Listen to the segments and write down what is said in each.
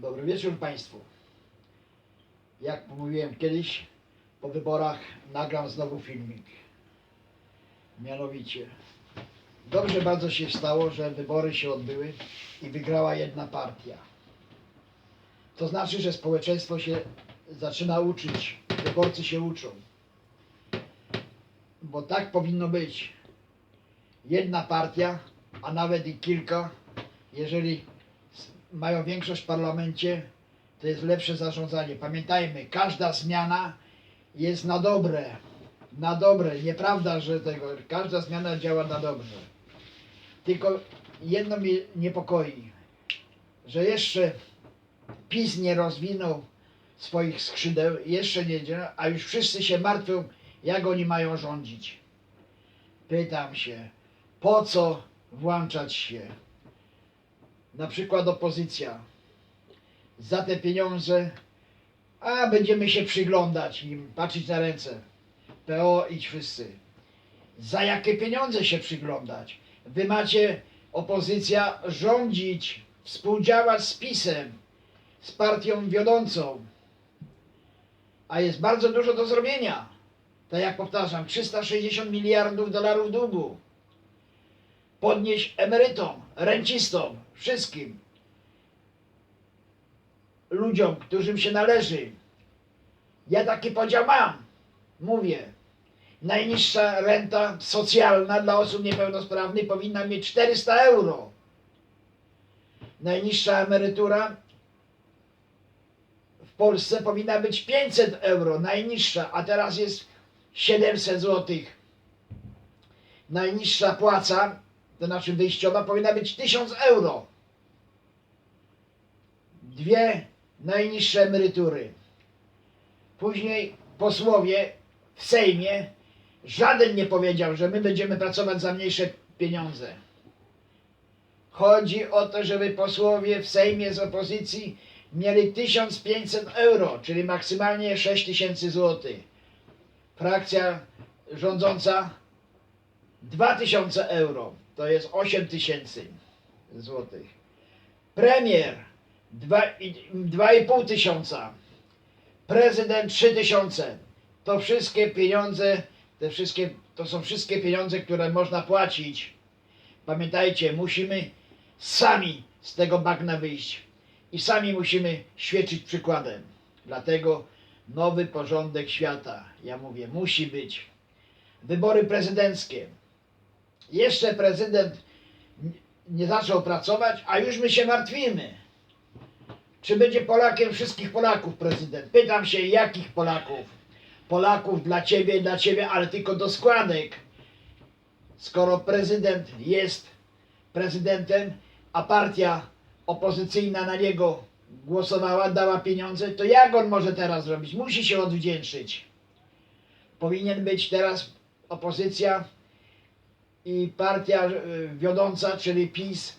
Dobry wieczór Państwu. Jak mówiłem kiedyś, po wyborach nagram znowu filmik. Mianowicie, dobrze bardzo się stało, że wybory się odbyły i wygrała jedna partia. To znaczy, że społeczeństwo się zaczyna uczyć, wyborcy się uczą. Bo tak powinno być. Jedna partia, a nawet i kilka, jeżeli mają większość w parlamencie, to jest lepsze zarządzanie. Pamiętajmy, każda zmiana jest na dobre. Na dobre. Nieprawda, że tego. Każda zmiana działa na dobrze. Tylko jedno mnie niepokoi, że jeszcze PiS nie rozwinął swoich skrzydeł, jeszcze nie działa, a już wszyscy się martwią, jak oni mają rządzić. Pytam się, po co włączać się? Na przykład opozycja, za te pieniądze, a będziemy się przyglądać im, patrzeć na ręce. PO idź wszyscy. Za jakie pieniądze się przyglądać? Wy macie, opozycja, rządzić, współdziałać z PiSem, z partią wiodącą. A jest bardzo dużo do zrobienia. Tak jak powtarzam, 360 miliardów dolarów długu podnieść emerytom, rencistom, wszystkim ludziom, którym się należy. Ja taki podział mam. Mówię. Najniższa renta socjalna dla osób niepełnosprawnych powinna mieć 400 euro. Najniższa emerytura w Polsce powinna być 500 euro, najniższa, a teraz jest 700 złotych. Najniższa płaca to znaczy wyjściowa powinna być 1000 euro. Dwie najniższe emerytury. Później posłowie w Sejmie żaden nie powiedział, że my będziemy pracować za mniejsze pieniądze. Chodzi o to, żeby posłowie w Sejmie z opozycji mieli 1500 euro, czyli maksymalnie 6000 zł. Frakcja rządząca 2000 euro to jest 8 tysięcy złotych. Premier dwa i- 2,5 tysiąca. Prezydent 3 tysiące. To wszystkie pieniądze, te wszystkie, to są wszystkie pieniądze, które można płacić. Pamiętajcie, musimy sami z tego bagna wyjść i sami musimy świecić przykładem. Dlatego nowy porządek świata, ja mówię, musi być. Wybory prezydenckie jeszcze prezydent nie zaczął pracować, a już my się martwimy. Czy będzie Polakiem wszystkich Polaków prezydent? Pytam się, jakich Polaków? Polaków dla ciebie, dla ciebie, ale tylko do składek. Skoro prezydent jest prezydentem, a partia opozycyjna na niego głosowała, dała pieniądze, to jak on może teraz zrobić? Musi się odwdzięczyć. Powinien być teraz opozycja i partia y, wiodąca, czyli PiS,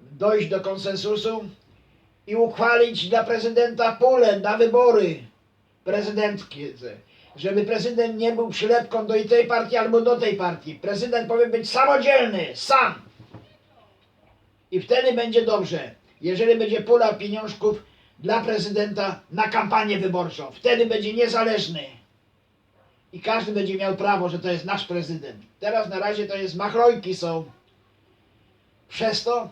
dojść do konsensusu i uchwalić dla prezydenta pulę na wybory prezydenckie, żeby prezydent nie był przylepką do tej partii albo do tej partii. Prezydent powinien być samodzielny, sam. I wtedy będzie dobrze, jeżeli będzie pula pieniążków dla prezydenta na kampanię wyborczą. Wtedy będzie niezależny i każdy będzie miał prawo, że to jest nasz prezydent. Teraz na razie to jest machlojki są. Przez to,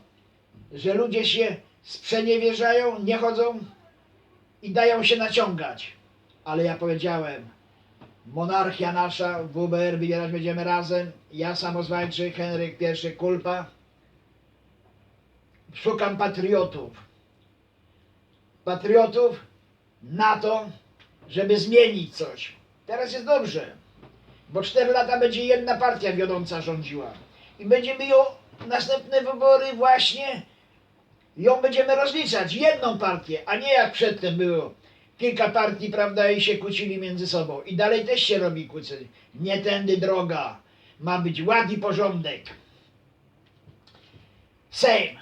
że ludzie się sprzeniewierzają, nie chodzą i dają się naciągać. Ale ja powiedziałem, monarchia nasza, WBR wybierać będziemy razem, ja samozwańczy, Henryk I Kulpa. Szukam patriotów. Patriotów na to, żeby zmienić coś. Teraz jest dobrze, bo 4 lata będzie jedna partia wiodąca rządziła. I będziemy ją, następne wybory właśnie, ją będziemy rozliczać, jedną partię, a nie jak przedtem było. Kilka partii, prawda, i się kłócili między sobą. I dalej też się robi kłócenie. Nie tędy droga. Ma być ład i porządek. Sejm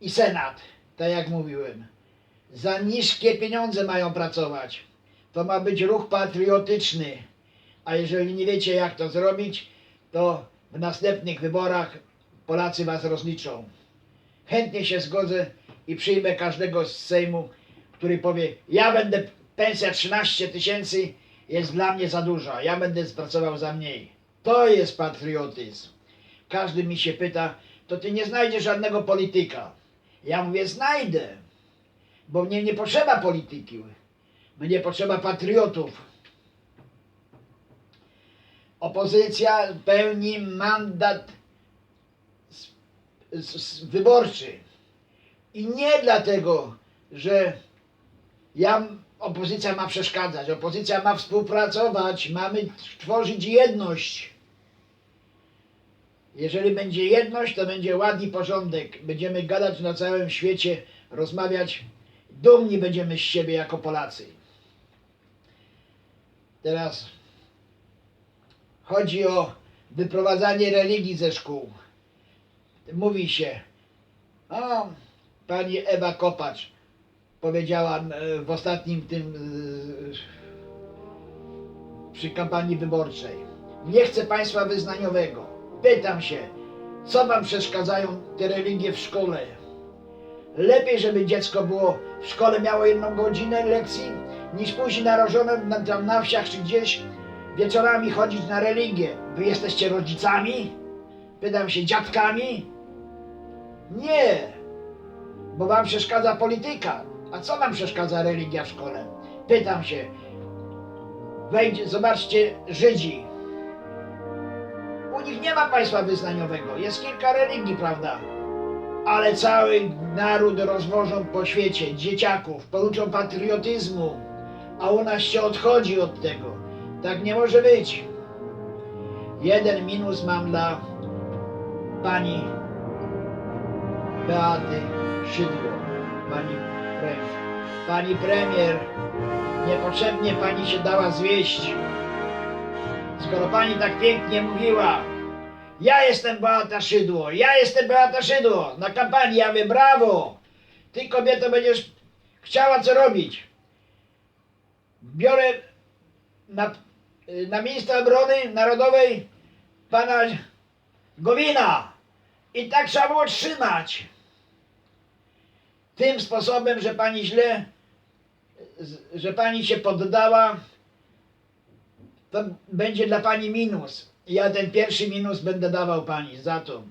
i Senat, tak jak mówiłem, za niskie pieniądze mają pracować. To ma być ruch patriotyczny. A jeżeli nie wiecie, jak to zrobić, to w następnych wyborach Polacy was rozliczą. Chętnie się zgodzę i przyjmę każdego z Sejmu, który powie, ja będę, pensja 13 tysięcy jest dla mnie za duża, ja będę pracował za mniej. To jest patriotyzm. Każdy mi się pyta, to ty nie znajdziesz żadnego polityka. Ja mówię, znajdę, bo mnie nie potrzeba polityki. Mnie potrzeba patriotów. Opozycja pełni mandat wyborczy. I nie dlatego, że ja, opozycja ma przeszkadzać, opozycja ma współpracować, mamy tworzyć jedność. Jeżeli będzie jedność, to będzie ład i porządek. Będziemy gadać na całym świecie, rozmawiać. Dumni będziemy z siebie jako Polacy. Teraz chodzi o wyprowadzanie religii ze szkół. Mówi się, o, pani Ewa Kopacz powiedziała e, w ostatnim tym e, przy kampanii wyborczej. Nie chcę państwa wyznaniowego. Pytam się, co wam przeszkadzają te religie w szkole? Lepiej, żeby dziecko było w szkole miało jedną godzinę lekcji, niż później narażone na, tam na wsiach czy gdzieś wieczorami chodzić na religię. Wy jesteście rodzicami? Pytam się, dziadkami? Nie, bo wam przeszkadza polityka. A co wam przeszkadza religia w szkole? Pytam się, wejdzie, zobaczcie, Żydzi. U nich nie ma państwa wyznaniowego, jest kilka religii, prawda? Ale cały naród rozwożą po świecie, dzieciaków, pouczą patriotyzmu, a u nas się odchodzi od tego. Tak nie może być. Jeden minus mam dla pani Beaty Szydło, pani premier. Pani premier, niepotrzebnie pani się dała zwieść. Skoro pani tak pięknie mówiła, ja jestem Beata Szydło, ja jestem Beata Szydło, na kampanii, ja brawo, ty kobieto będziesz chciała co robić. Biorę na, na ministra obrony narodowej pana Gowina i tak trzeba było trzymać. Tym sposobem, że pani źle, że pani się poddała, to będzie dla pani minus. Ja ten pierwszy minus będę dawał pani za to.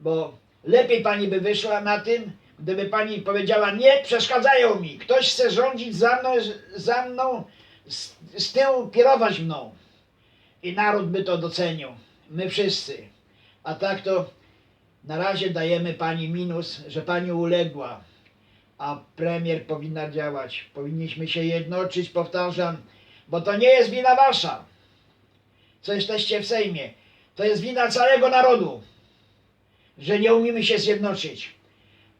Bo lepiej pani by wyszła na tym, gdyby pani powiedziała, nie przeszkadzają mi. Ktoś chce rządzić za mną, za mną z, z tyłu kierować mną. I naród by to docenił. My wszyscy. A tak to na razie dajemy pani minus, że pani uległa. A premier powinna działać. Powinniśmy się jednoczyć, powtarzam, bo to nie jest wina wasza, co jesteście w Sejmie. To jest wina całego narodu, że nie umiemy się zjednoczyć.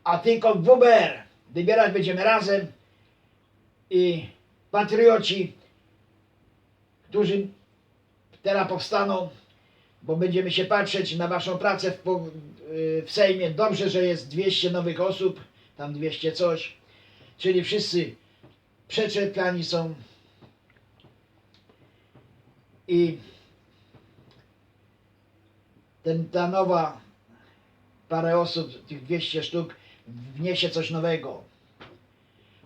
A tylko WBR wybierać będziemy razem. I patrioci, którzy teraz powstaną, bo będziemy się patrzeć na waszą pracę w, y, w Sejmie. Dobrze, że jest 200 nowych osób, tam 200 coś, czyli wszyscy przeczepiani są. I ten, ta nowa parę osób, tych 200 sztuk, wniesie coś nowego.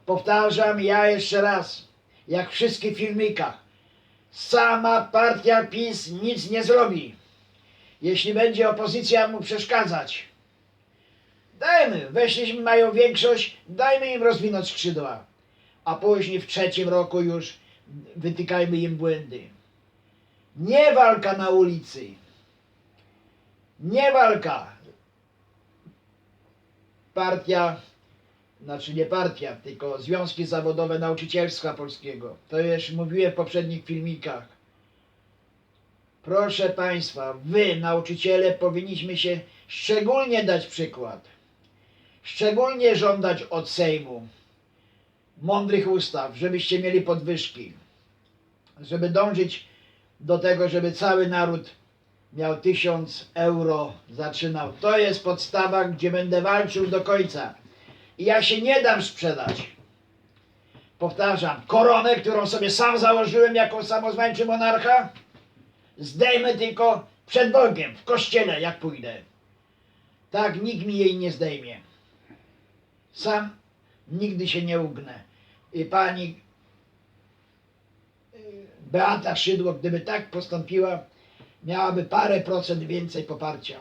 Powtarzam ja jeszcze raz, jak w wszystkich filmikach, sama partia PiS nic nie zrobi. Jeśli będzie opozycja mu przeszkadzać, dajmy, weźliśmy, mają większość, dajmy im rozwinąć skrzydła. A później w trzecim roku już wytykajmy im błędy. Nie walka na ulicy. Nie walka. Partia, znaczy nie partia, tylko Związki Zawodowe Nauczycielstwa Polskiego. To już mówiłem w poprzednich filmikach. Proszę Państwa, Wy, nauczyciele, powinniśmy się szczególnie dać przykład. Szczególnie żądać od Sejmu mądrych ustaw, żebyście mieli podwyżki. Żeby dążyć do tego, żeby cały naród miał tysiąc euro, zaczynał. To jest podstawa, gdzie będę walczył do końca. I ja się nie dam sprzedać. Powtarzam, koronę, którą sobie sam założyłem jako samozwańczy monarcha, zdejmę tylko przed Bogiem, w kościele, jak pójdę. Tak nikt mi jej nie zdejmie. Sam nigdy się nie ugnę. I pani y, Beata Szydło, gdyby tak postąpiła, miałaby parę procent więcej poparcia.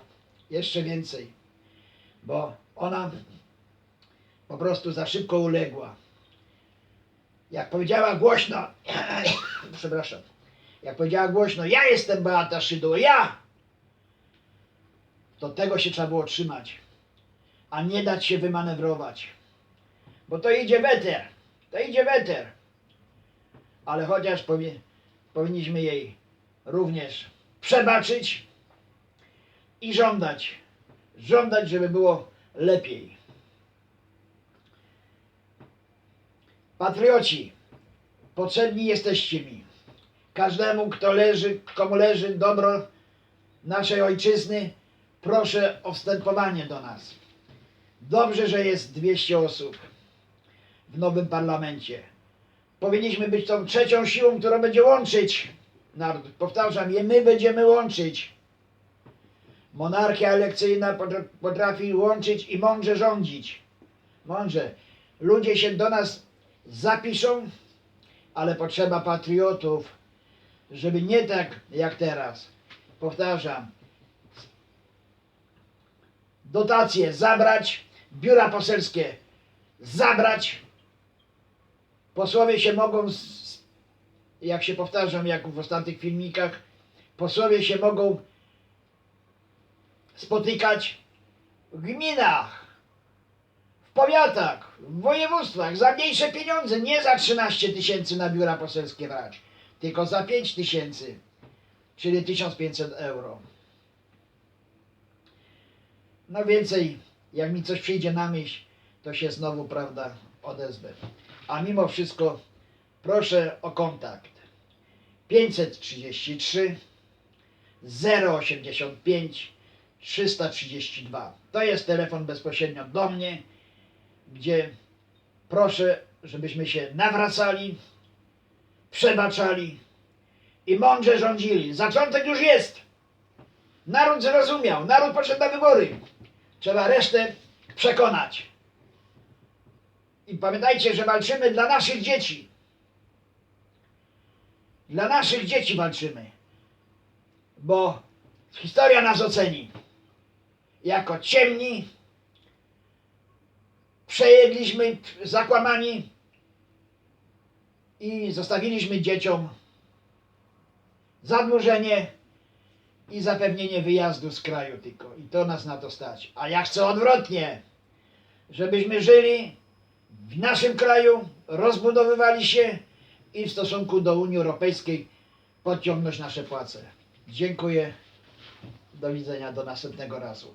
Jeszcze więcej. Bo ona po prostu za szybko uległa. Jak powiedziała głośno, przepraszam, jak powiedziała głośno, ja jestem Beata Szydło, ja! To tego się trzeba było trzymać, a nie dać się wymanewrować. Bo to idzie weter, to idzie weter. Ale chociaż powie, powinniśmy jej również przebaczyć i żądać, żądać, żeby było lepiej. Patrioci, potrzebni jesteście mi. Każdemu, kto leży, komu leży dobro naszej ojczyzny, proszę o wstępowanie do nas. Dobrze, że jest 200 osób w nowym parlamencie. Powinniśmy być tą trzecią siłą, która będzie łączyć Powtarzam, je my będziemy łączyć. Monarchia elekcyjna potra- potrafi łączyć i mądrze rządzić. Mądrze. Ludzie się do nas zapiszą, ale potrzeba patriotów, żeby nie tak jak teraz. Powtarzam. Dotacje zabrać, biura poselskie zabrać. Posłowie się mogą, jak się powtarzam, jak w ostatnich filmikach, posłowie się mogą spotykać w gminach, w powiatach, w województwach za mniejsze pieniądze, nie za 13 tysięcy na biura poselskie brać, tylko za 5 tysięcy, czyli 1500 euro. No więcej, jak mi coś przyjdzie na myśl, to się znowu, prawda, odezwę. A mimo wszystko proszę o kontakt 533 085 332. To jest telefon bezpośrednio do mnie, gdzie proszę, żebyśmy się nawracali, przebaczali i mądrze rządzili. Zaczątek już jest. Naród zrozumiał, naród poszedł na wybory. Trzeba resztę przekonać. I pamiętajcie, że walczymy dla naszych dzieci. Dla naszych dzieci walczymy. Bo historia nas oceni. Jako ciemni, przejedliśmy, zakłamani i zostawiliśmy dzieciom zadłużenie i zapewnienie wyjazdu z kraju tylko. I to nas na to stać. A ja chcę odwrotnie, żebyśmy żyli w naszym kraju, rozbudowywali się i w stosunku do Unii Europejskiej podciągnąć nasze płace. Dziękuję. Do widzenia do następnego razu.